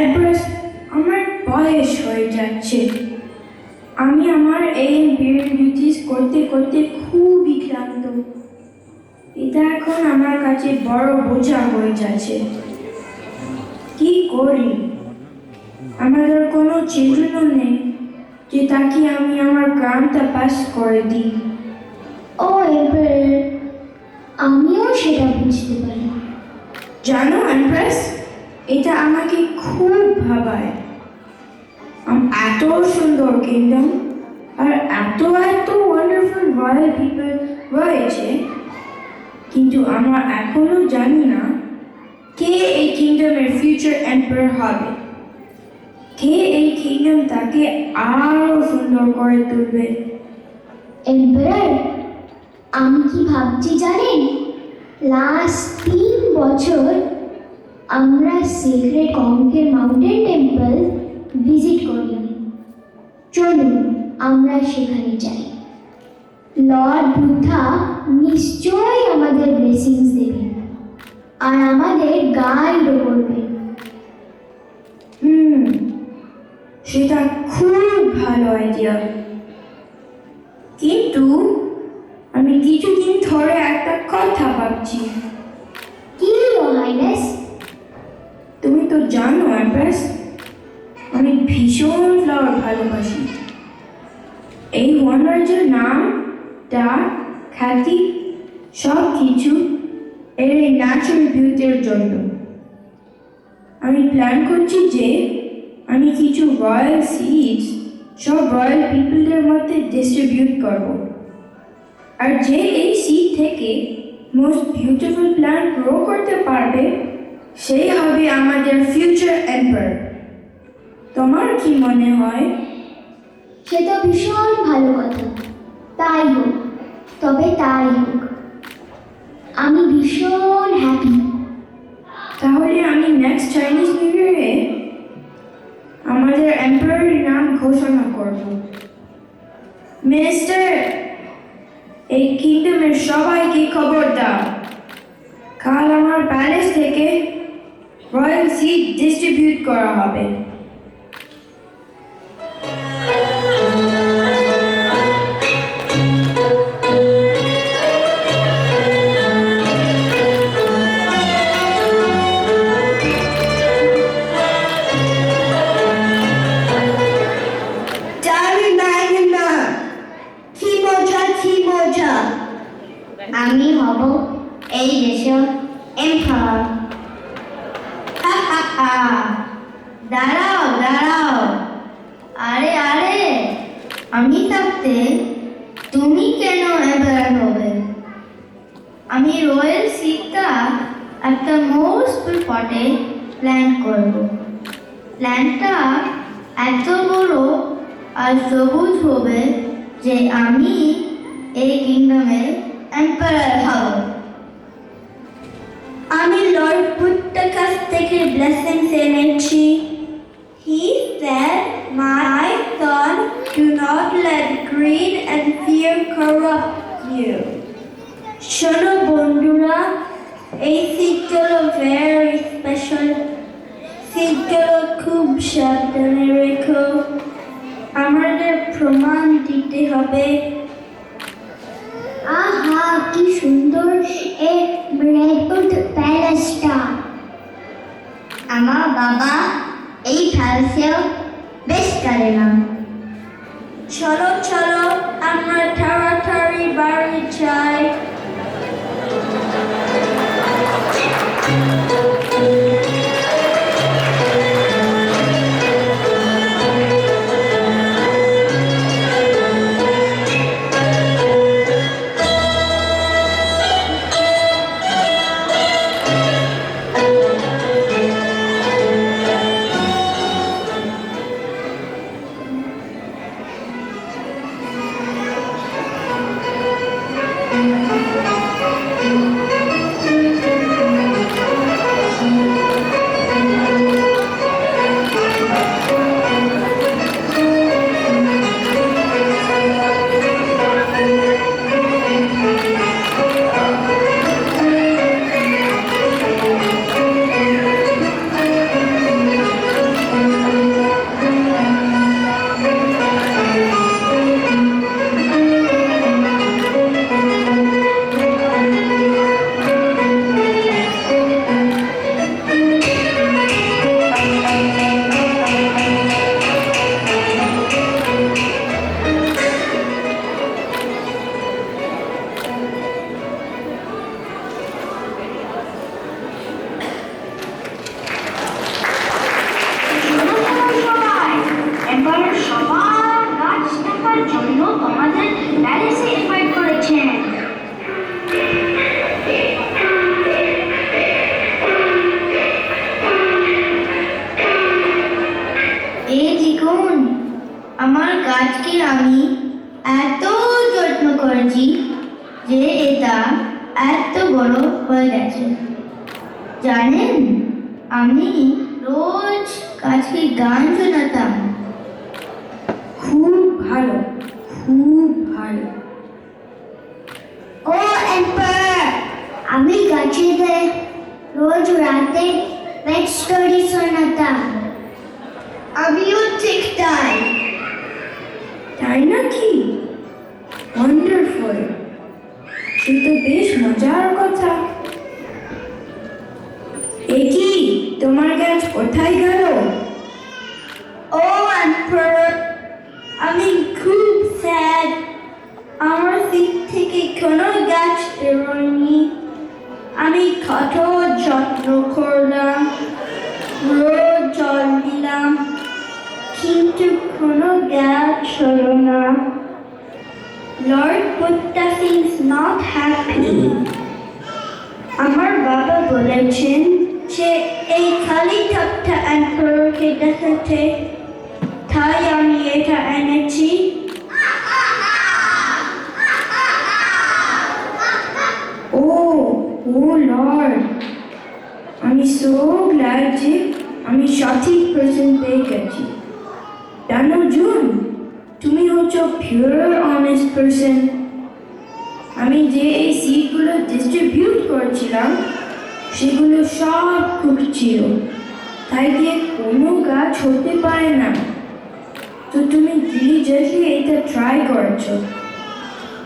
Empress আমার বয়স হয়ে যাচ্ছে। আমি আমার এই ডিউটিস করতে করতে খুবই ক্লান্ত। এটা এখন আমার কাছে বড় বোঝা হয়ে যাচ্ছে। কি করি? আমাদের কোনো চিলড্রেনও নেই যে তাকে আমি আমার গ্রামটা পাস করে দিই। ও এবার আমিও সেটা বুঝতে পারি জানো এমপ্রেস এটা আমাকে খুব ভাবায়। এত সুন্দর কিংডম আর এত এত ওয়ান্ডারফুল রয়্যাল পিপল রয়েছে। কিন্তু আমরা এখনও জানি না কে এই কিংডমের ফিউচার এম্পায়ার হবে। কে এই কিংডম তাকে আরও সুন্দর করে তুলবে। এম্পারার আমি কি ভাবছি জানেন? লাস্ট তিন বছর আমরা সিক্রেট কংকের মাউন্টেন টেম্পল ভিজিট করিনি চলুন আমরা সেখানে যাই। লর্ড বুদ্ধা নিশ্চয়ই আমাদের ব্লেসিংস দেবেন আর আমাদের গাইডও করবেন হুম, সেটা খুব ভালো আইডিয়া কিন্তু আমি কিছুদিন ধরে একটা কথা ভাবছি। ভালোবাসি। এই ওয়ান্ডার্সের নাম, ডাক, খ্যাতি সব কিছু এর এই ন্যাচারাল বিউটির জন্য। আমি প্ল্যান করছি যে আমি কিছু রয়্যাল সিডস সব রয়্যাল পিপলদের মধ্যে ডিস্ট্রিবিউট করব। আর যে এই সিড থেকে মোস্ট বিউটিফুল প্ল্যান্ট গ্রো করতে পারবে, সেই হবে আমাদের ফিউচার এম্পায়ার তোমার কি মনে হয়? সে তো ভীষণ ভালো কথা। তাই হোক তবে তাই হোক। আমি ভীষণ হ্যাপি তাহলে আমি নেক্সট চাইনিজ নিউ ইয়ারে আমাদের এম্পায়ারের নাম ঘোষণা করব। মিনিস্টার এই কিংডমের সবাইকে খবর দাও। কাল আমার প্যালেস থেকে রয়্যাল সিট ডিস্ট্রিবিউট করা হবে। আমি থাকতে তুমি কেন এবার হবে? আমি রয়্যাল সিটটা একটা মোস্ট পটে প্ল্যান করব। প্ল্যানটা এত বড় আর সবুজ হবে যে আমি এই কিংডমের এম্পায়ার হব। আমি লর্ড বুদ্ধের কাছ থেকে ব্লেসিংস এনেছি। My son, do not let greed and fear corrupt you. শোনো বন্ধুরা এই সিটগুলো ভেরি স্পেশাল সিটগুলো খুব সাবধানে রেখো। আমাদের প্রমাণ দিতে হবে। আহা কি সুন্দর এই রেডউড প্যালেসটা। আমার বাবা গাছকে আমি এত যত্ন করেছি যে এটা এত বড় হয়ে গেছে জানেন আমি রোজ গাছকে গান শোনাতাম খুব ভালো খুব ভালো ও এম্পায়ার আমি গাছেদের রোজ রাতে বেড স্টোরি শোনাতাম আমিও ঠিক তাই তাই নাকি? ওয়ান্ডারফুল বেশ মজার কথা। এ তোমার গাছ কোথায় গেল? ও আমি খুব স্যাড আমার দিক থেকে কোনো গাছ বেরোয়নি। আমি কত যত্ন করলাম রোজ জল দিলাম, কিন্তু কোনো গাছ হলো না lord Buddha sings not happy আমার বাবা বলেছেন যে এই খালি কাপটা অ্যাম্পারকে দেখাতে তাই আমি এটা এনেছি ও ও লর্ড আমি সো গ্ল্যাড যে আমি সঠিক পার্সন পেয়ে গেছি জানো জুন তুমি হচ্ছ পিওর অনেস্ট পার্সন আমি যে এই সিটগুলো ডিস্ট্রিবিউট করেছিলাম, সেগুলো সব খুব ছিল তাই দিয়ে কোনো গাছ হতে পারে না। তো তুমি ডিলিজেন্টলি এটা ট্রাই করেছ।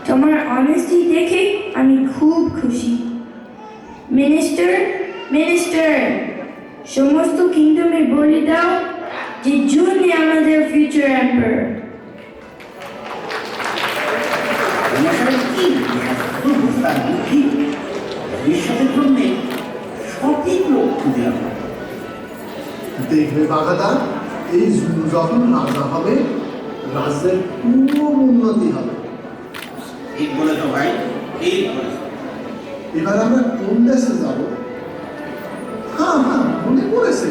তোমার অনেস্টি দেখে আমি খুব খুশি। মিনিস্টার মিনিস্টার সমস্ত কিংডমে বলে দাও যে জুনই খুঁজে আনব দেখবে বাঘাদা এই যখন রাজা হবে রাজ্যের পুরো উন্নতি হবে। ঠিক বলেছ ভাই ঠিক বলেছ। এবার আমরা কোন দেশে যাব? হ্যাঁ হ্যাঁ মনে পড়েছে।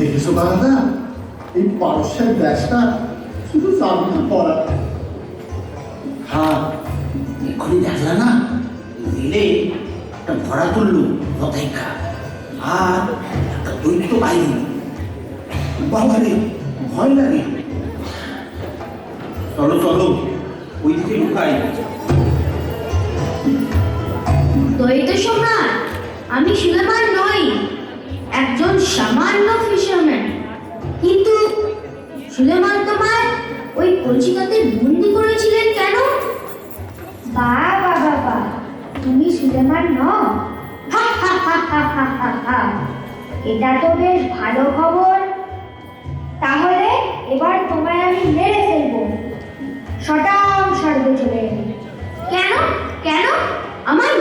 দেখেছ বাঘাদা এই পারস্যের দেশটা শুধু চাবিটা পড়া। হ্যাঁ এক্ষুনি দেখলা না? রেলে একটা ভরা তুললো পথেকা আর একটা দৈত্য বাহিনী। বাবারে ভয় লাগে। চলো চলো ওইদিকে লুকাই। দ্বৈত সম্রাট আমি সুলেমান নই। একজন সামান্য ফিশারম্যান কিন্তু সুলেমান তোমার ওই কলসিকাতে বন্দি করেছিলেন কেন? বাবা বাবা তুমি সুলেমান ন। এটা তো বেশ ভালো খবর। তাহলে এবার তোমায় আমি মেরে ফেলব। শটাং স্বর্গে চলে কেন? কেন? আমায়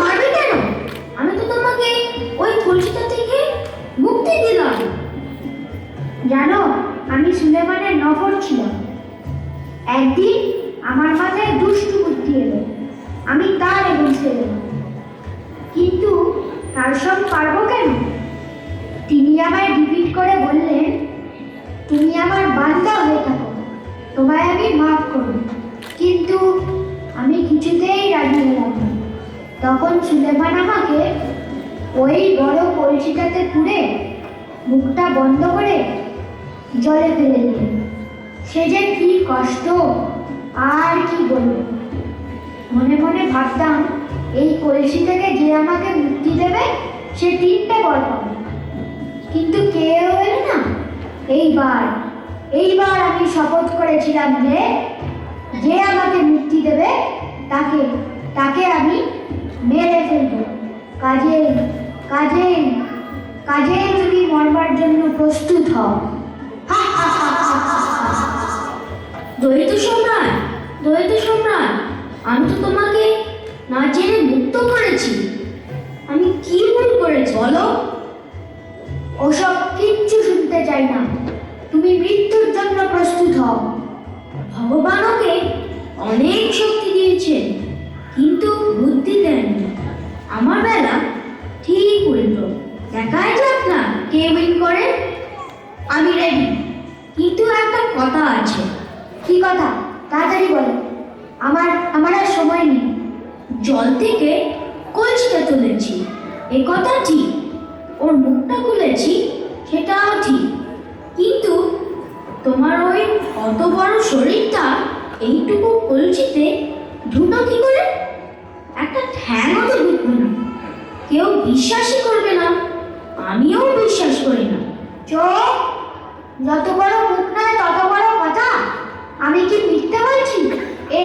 দিলাম জানো, আমি সুলেমানের নফর ছিলাম। একদিন আমার মাথায় দুষ্টু বুদ্ধি এলো। আমি তার এগেন্সে এলাম কিন্তু তার সব পারব কেন? তিনি আমায় ডিপিট করে বললেন, তুমি আমার বান্দা হয়ে থাকো। তোমায় আমি মাফ করব। কিন্তু আমি কিছুতেই রাজি হলাম না। তখন সুলেমান আমাকে ওই বড় কলসিটাতে পুড়ে মুখটা বন্ধ করে জলে ফেলে দিলেন সে যে কি কষ্ট, আর কি বলব? মনে মনে ভাবতাম, এই কলসি থেকে যে আমাকে মুক্তি দেবে, সে তিনটে পাবে কিন্তু কেউ এলো না। এইবার এইবার আমি শপথ করেছিলাম যে যে আমাকে মুক্তি দেবে, তাকে তাকে আমি মেরে ফেলব। কাজে কাজে কাজে মরবার জন্য প্রস্তুত হও। দ্বৈত সম্রাট দ্বৈত সম্রাট আমি তো তোমাকে না জেনে মুক্ত করেছি। আমি কি ভুল করেছি? বলো। ওসব কিচ্ছু শুনতে চাই না। তুমি মৃত্যুর জন্য প্রস্তুত হও। ভগবান ওকে অনেক শক্তি দিয়েছেন কিন্তু বুদ্ধি দেন আমার বেলা ঠিক উল্টো। না কে উইন করে? আমি রেডি কিন্তু একটা কথা আছে। কি কথা? তাড়াতাড়ি বলো। আমার আমার আর সময় নেই। জল থেকে কলসিটা তুলেছি। এ কথা ঠিক। ওর মুখটা খুলেছি, সেটাও ঠিক। কিন্তু তোমার ওই অত বড় শরীরটা এইটুকু কলসিতে ঢুকলো কি করে? একটা ঠ্যাংও তো ঢুকবে না। কেউ বিশ্বাসই করবে না। আমিও বিশ্বাস করি না। চোখ, যত বড় মুখ নয় তত বড় কথা। আমি কি মিথ্যে বলছি?